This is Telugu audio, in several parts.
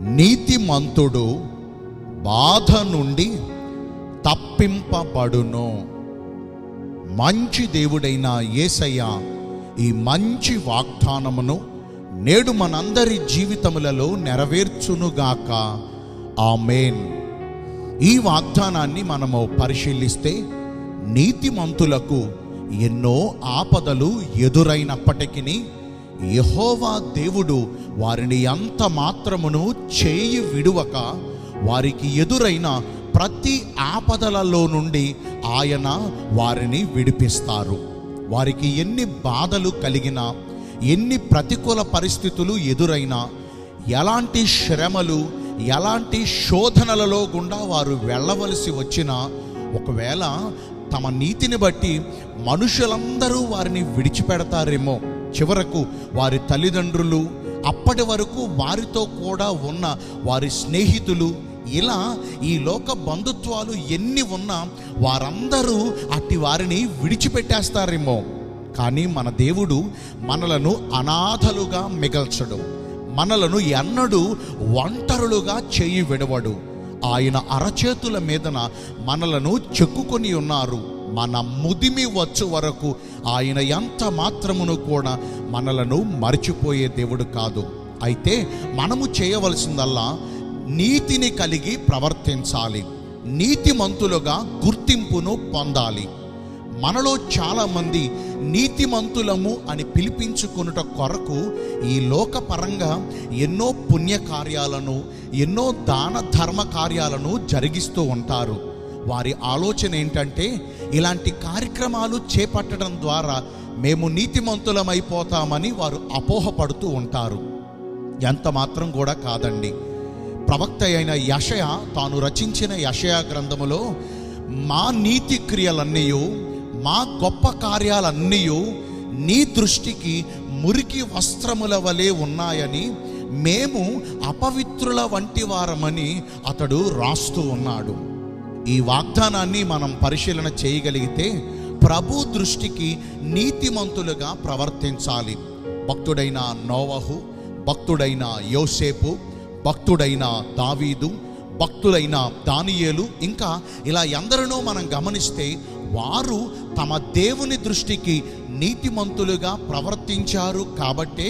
నీతిమంతుడు బాధ నుండి తప్పింపబడును. మంచి దేవుడైన యేసయ్య ఈ మంచి వాగ్దానమును నేడు మనందరి జీవితములలో నెరవేర్చునుగాక. ఆమెన్. ఈ వాగ్దానాన్ని మనము పరిశీలిస్తే నీతిమంతులకు ఎన్నో ఆపదలు ఎదురైనప్పటికీ యహోవా దేవుడు వారిని అంత మాత్రమును చేయి విడువక వారికి ఎదురైన ప్రతి ఆపదలలో నుండి ఆయన వారిని విడిపిస్తారు. వారికి ఎన్ని బాధలు కలిగినా ఎన్ని ప్రతికూల పరిస్థితులు ఎదురైనా ఎలాంటి శ్రమలు ఎలాంటి శోధనలలో గుండా వారు వెళ్ళవలసి వచ్చినా ఒకవేళ తమ నీతిని బట్టి మనుషులందరూ వారిని విడిచిపెడతారేమో. చివరకు వారి తల్లిదండ్రులు అప్పటి వరకు వారితో కూడా ఉన్న వారి స్నేహితులు ఇలా ఈ లోక బంధుత్వాలు ఎన్ని ఉన్నా వారందరూ అట్టి వారిని విడిచిపెట్టేస్తారేమో. కానీ మన దేవుడు మనలను అనాథలుగా మిగల్చడు. మనలను ఎన్నడూ ఒంటరులుగా చేయి విడవడు. ఆయన అరచేతుల మీదన మనలను చెక్కుకొని ఉన్నారు. మన ముదిమి వచ్చు వరకు ఆయన ఎంత మాత్రమును కూడా మనలను మర్చిపోయే దేవుడు కాదు. అయితే మనము చేయవలసిందల్లా నీతిని కలిగి ప్రవర్తించాలి. నీతిమంతులుగా గుర్తింపును పొందాలి. మనలో చాలామంది నీతిమంతులము అని పిలిపించుకునుట కొరకు ఈ లోకపరంగా ఎన్నో పుణ్యకార్యాలను ఎన్నో దాన ధర్మ కార్యాలను జరిగిస్తూ ఉంటారు. వారి ఆలోచన ఏంటంటే ఇలాంటి కార్యక్రమాలు చేపట్టడం ద్వారా మేము నీతిమంతులమైపోతామని వారు అపోహపడుతూ ఉంటారు. ఎంత మాత్రం కూడా కాదండి. ప్రవక్త అయిన యషయ తాను రచించిన యషయ గ్రంథములో మా నీతి క్రియలన్నీ మా గొప్ప కార్యాలన్నీ నీ దృష్టికి మురికి వస్త్రముల వలె ఉన్నాయని మేము అపవిత్రుల వంటి వారమని అతడు రాస్తూ ఉన్నాడు. ఈ వాగ్దానాన్ని మనం పరిశీలన చేయగలిగితే ప్రభు దృష్టికి నీతిమంతులుగా ప్రవర్తించాలి. భక్తుడైన నోవహు భక్తుడైన యోసేపు భక్తుడైన దావీదు భక్తులైన దానియేలు ఇంకా ఇలా ఎందరినో మనం గమనిస్తే వారు తమ దేవుని దృష్టికి నీతిమంతులుగా ప్రవర్తించారు కాబట్టే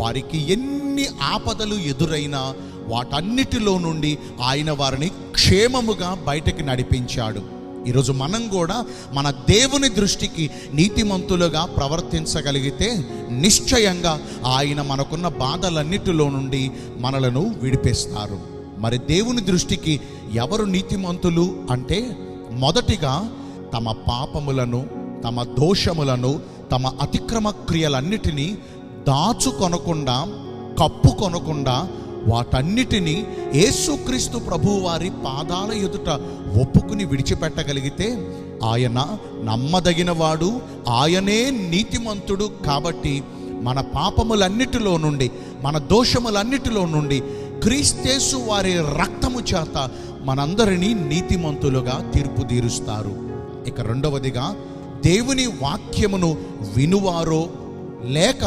వారికి ఎన్ని ఆపదలు ఎదురైనా వాటన్నిటిలో నుండి ఆయన వారిని క్షేమముగా బయటకి నడిపించాడు. ఈరోజు మనం కూడా మన దేవుని దృష్టికి నీతిమంతులుగా ప్రవర్తించగలిగితే నిశ్చయంగా ఆయన మనకున్న బాధలన్నిటిలో నుండి మనలను విడిపిస్తారు. మరి దేవుని దృష్టికి ఎవరు నీతిమంతులు అంటే మొదటిగా తమ పాపములను తమ దోషములను తమ అతిక్రమ క్రియలన్నిటినీ దాచుకొనకుండా కప్పుకొనకుండా వాటన్నిటినీ యేసుక్రీస్తు ప్రభు వారి పాదాల ఎదుట ఒప్పుకుని విడిచిపెట్టగలిగితే ఆయన నమ్మదగినవాడు ఆయనే నీతిమంతుడు కాబట్టి మన పాపములన్నిటిలో నుండి మన దోషములన్నిటిలో నుండి క్రీస్తేసు వారి రక్తము చేత మనందరినీ నీతిమంతులుగా తీర్పు తీరుస్తారు ఇక రెండవదిగా దేవుని వాక్యమును వినువారో లేక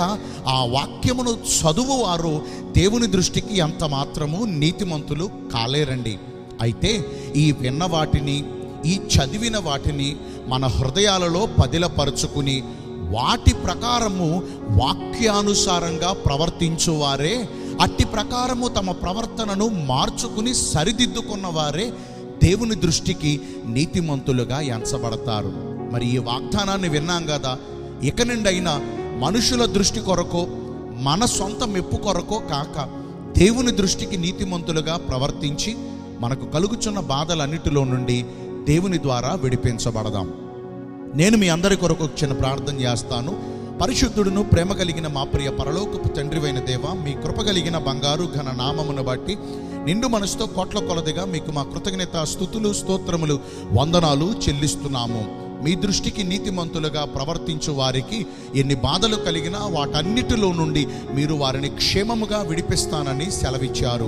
ఆ వాక్యమును చదువువారు దేవుని దృష్టికి ఎంత మాత్రము నీతిమంతులు కాలేరండి. అయితే ఈ విన్న వాటిని ఈ చదివిన వాటిని మన హృదయాలలో పదిలపరుచుకుని వాటి ప్రకారము వాక్యానుసారంగా ప్రవర్తించువారే అట్టి ప్రకారము తమ ప్రవర్తనను మార్చుకుని సరిదిద్దుకున్న వారే దేవుని దృష్టికి నీతిమంతులుగా ఎంచబడతారు. మరి ఈ వాగ్దానాన్ని విన్నాం కదా? ఇక నుండైనా మనుషుల దృష్టి కొరకో మన సొంత మెప్పు కొరకో కాక దేవుని దృష్టికి నీతిమంతులుగా ప్రవర్తించి మనకు కలుగుచున్న బాధలన్నిటిలో నుండి దేవుని ద్వారా విడిపించబడదాం. నేను మీ అందరి కొరకు చిన్న ప్రార్థన చేస్తాను. పరిశుద్ధుడును ప్రేమ కలిగిన మా ప్రియ పరలోకపు తండ్రివైన దేవ మీ కృప కలిగిన బంగారు ఘన నామమును బట్టి నిండు మనసుతో కోట్ల కొలదిగా మీకు మా కృతజ్ఞత స్థుతులు స్తోత్రములు వందనాలు చెల్లిస్తున్నాము. మీ దృష్టికి నీతిమంతులుగా ప్రవర్తించు వారికి ఎన్ని బాధలు కలిగినా వాటన్నిటిలో నుండి మీరు వారిని క్షేమముగా విడిపిస్తానని సెలవిచ్చారు.